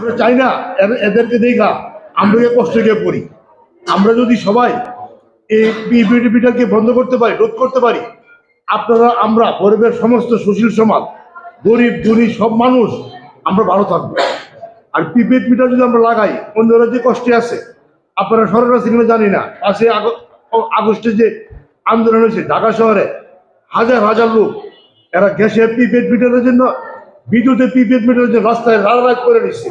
আমরা চাই না এদের- এদেরকে দেখা। আমরা কষ্ট গিয়ে পড়ি। আমরা যদি সবাই এই পিপিটিপিটাকে বন্ধ করতে পারি, রোধ করতে পারি, আপনারা, আমরা গরিবের সমস্ত সুশীল সমাজ, গরিব, ধনী সব মানুষ, আমরা ভালো থাকব। আর মিটার যদি আমরা লাগাই, অন্যরা যে কষ্টে আছে, আপনারা সরকার সিনেমা জানি না। পাশে আগ- আগস্টে যে আন্দোলন হয়েছে ঢাকা শহরে, হাজার হাজার লোক, এরা গ্যাসের প্রিপেড জন্য। বিদ্যুতের প্রিপেড মিটারের জন্য রাস্তায় রাজ করে নিচ্ছে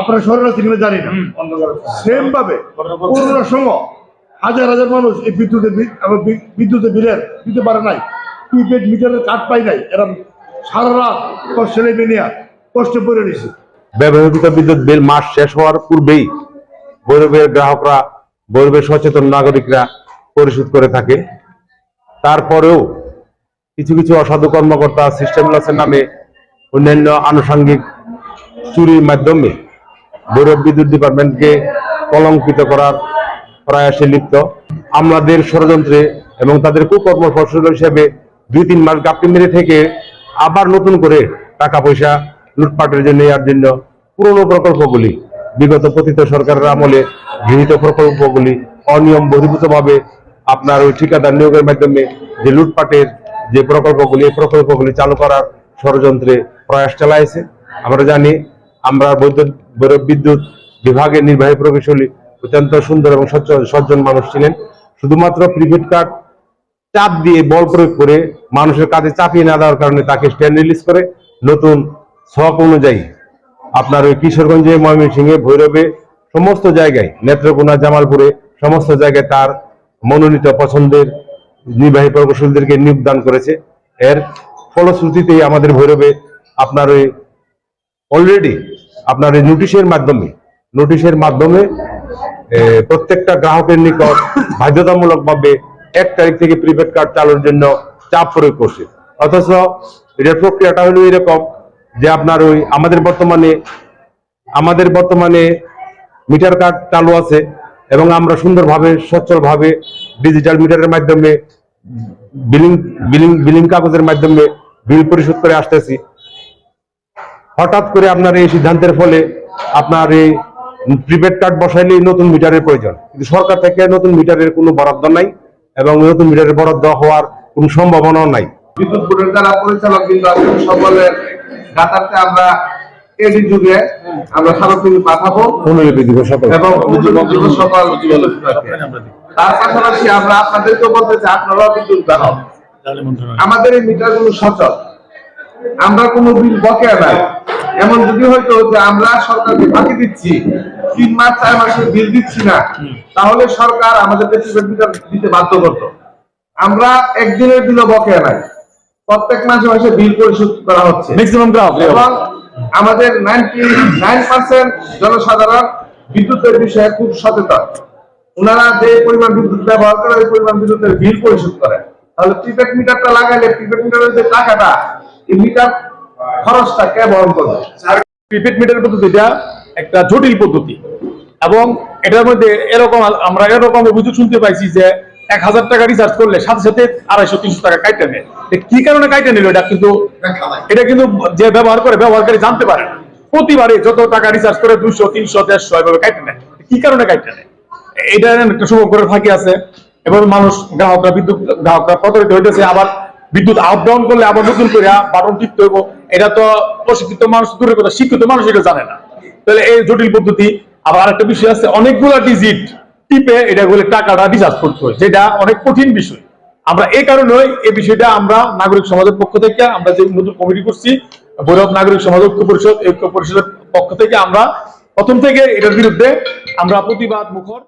আপনারা সরকার সিনেমা জানি না। সেম ভাবে করোনার সময় হাজার হাজার মানুষ এই বিদ্যুতের বিদ্যুতের বিলের দিতে পারে নাই। প্রিপেড মিটারের কার্ড পাই নাই। এরা সারা রাত ছেলে মেয়ে কষ্টে পড়ে নিছে। ব্যবহৃত বিদ্যুৎ বিল মাস শেষ হওয়ার পূর্বেই বৈরবের গ্রাহকরা বৈরবের সচেতন নাগরিকরা পরিশোধ করে থাকে। তারপরেও কিছু কিছু অসাধু কর্মকর্তা সিস্টেম লসের নামে অন্যান্য আনুষঙ্গিক চুরির মাধ্যমে বৈরব বিদ্যুৎ ডিপার্টমেন্টকে কলঙ্কিত করার প্রয়াসে লিপ্ত। আমাদের ষড়যন্ত্রে এবং তাদের কুকর্ম ফসল হিসেবে দুই তিন মাস গাপটি মেরে থেকে আবার নতুন করে টাকা পয়সা লুটপাটের জন্য নেওয়ার জন্য পুরনো প্রকল্পগুলি, বিগত পতিত সরকারের আমলে গৃহীত প্রকল্পগুলি অনিয়ম বহির্ভূতভাবে আপনার ওই ঠিকাদার নিয়োগের মাধ্যমে যে লুটপাটের যে প্রকল্পগুলি, এই প্রকল্পগুলি চালু করার ষড়যন্ত্রে প্রয়াস চালাইছে। আমরা জানি আমরা বৈদ্যুৎ বিদ্যুৎ বিভাগের নির্বাহী প্রকৌশলী অত্যন্ত সুন্দর এবং সজ্জন মানুষ ছিলেন। শুধুমাত্র প্রিপেড কার্ড চাপ দিয়ে বল প্রয়োগ করে মানুষের কাজে চাপিয়ে না দেওয়ার কারণে তাকে স্ট্যান্ড রিলিজ করে নতুন ছক অনুযায়ী। আপনার ওই কিশোরগঞ্জে, ময়মনসিংহে, ভৈরবে সমস্ত জায়গায়, নেত্রকোনা, জামালপুরে সমস্ত জায়গায় তার মনোনীত পছন্দের নির্বাহী প্রকৌশলীদেরকে নিয়োগদান করেছে। এর ফলশ্রুতিতেই আমাদের ভৈরবে আপনার ওই অলরেডি আপনার এই নোটিশের মাধ্যমে নোটিশের মাধ্যমে প্রত্যেকটা গ্রাহকের নিকট বাধ্যতামূলকভাবে এক তারিখ থেকে প্রিপেড কার্ড চালুর জন্য চাপ প্রয়োগ করছে। অথচ এটার প্রক্রিয়াটা হলো এরকম যে আপনার ওই আমাদের বর্তমানে আমাদের বর্তমানে মিটার কার্ড চালু আছে এবং আমরা সুন্দরভাবে, সচ্ছলভাবে ডিজিটাল মিটারের মাধ্যমে বিলিং বিলিং বিলিং কাগজের মাধ্যমে বিল পরিশোধ করে আসতেছি। হঠাৎ করে আপনার এই সিদ্ধান্তের ফলে আপনার এই প্রিপেড কার্ড বসাইলেই নতুন মিটারের প্রয়োজন। কিন্তু সরকার থেকে নতুন মিটারের কোনো বরাদ্দ নাই এবং নতুন মিটারের বরাদ্দ হওয়ার কোনো সম্ভাবনাও নাই। বিদ্যুৎ বোর্ডের যারা পরিচালক কিন্তু সকলের গাতারতে আমরা এডি যুগে আমরা স্মারকলিপি পাঠাবো। অনুলিপি দিব সকল এবং সকল তার পাশাপাশি আমরা আপনাদেরকেও বলতে চাই আপনারাও বিদ্যুৎ আমাদের এই মিটারগুলো সচল। আমরা কোনো বিল বকেয়া নাই। এমন যদি হয়তো যে আমরা সরকারকে ফাঁকি দিচ্ছি তিন মাস চার মাসের বিল দিচ্ছি না তাহলে সরকার আমাদেরকে প্রিপেড দিতে বাধ্য করতো। আমরা একদিনের বিলও বকেয়া নাই। প্রত্যেক মাসে মাসে বিল পরিশোধ করা হচ্ছে। ম্যাক্সিমাম গ্রাহক এবং আমাদের নাইনটি নাইন পার্সেন্ট জনসাধারণ বিদ্যুতের বিষয়ে খুব সচেতন। ওনারা যে পরিমাণ বিদ্যুৎ ব্যবহার করে ওই পরিমাণ বিদ্যুতের বিল পরিশোধ করে তাহলে প্রিপেড মিটারটা লাগাইলে প্রিপেড মিটারের যে টাকাটা এই মিটার খরচটা কে বহন করবে? প্রিপেড মিটার পদ্ধতিটা একটা জটিল পদ্ধতি। এবং এটার মধ্যে এরকম আমরা এরকম অভিযোগ শুনতে পাইছি যে এক হাজার টাকা রিচার্জ করলে সাথে সাথে আড়াইশো তিনশো টাকা কাইটে নেয়। কি কারণে কাইটে নিল এটা কিন্তু এটা কিন্তু যে ব্যবহার করে ব্যবহারকারী জানতে পারে না। প্রতিবারে যত টাকা রিচার্জ করে দুইশো তিনশো দেড়শো এভাবে কাইটে নেয়। কি কারণে কাইটে নেয়? এটা একটা শুভঙ্করের ফাঁকি আছে। এবং মানুষ গ্রাহকরা বিদ্যুৎ গ্রাহকরা প্রতারিত হইতেছে। আবার বিদ্যুৎ আপ ডাউন করলে আবার নতুন করে বাটন টিপতে হইব। এটা তো অশিক্ষিত মানুষ, দূরের কথা, শিক্ষিত মানুষ এটা জানে না। তাহলে এই জটিল পদ্ধতি, আবার আরেকটা বিষয় আছে, অনেকগুলো ডিজিট টিপে এটা বলে টাকাটা রিচার্জ করতে হয়, যেটা অনেক কঠিন বিষয়। আমরা এই কারণে এই বিষয়টা আমরা নাগরিক সমাজের পক্ষ থেকে, আমরা যে নতুন কমিটি করছি ভৈরব নাগরিক সমাজ ঐক্য পরিষদ, ঐক্য পরিষদের পক্ষ থেকে আমরা প্রথম থেকে এটার বিরুদ্ধে আমরা প্রতিবাদ মুখর।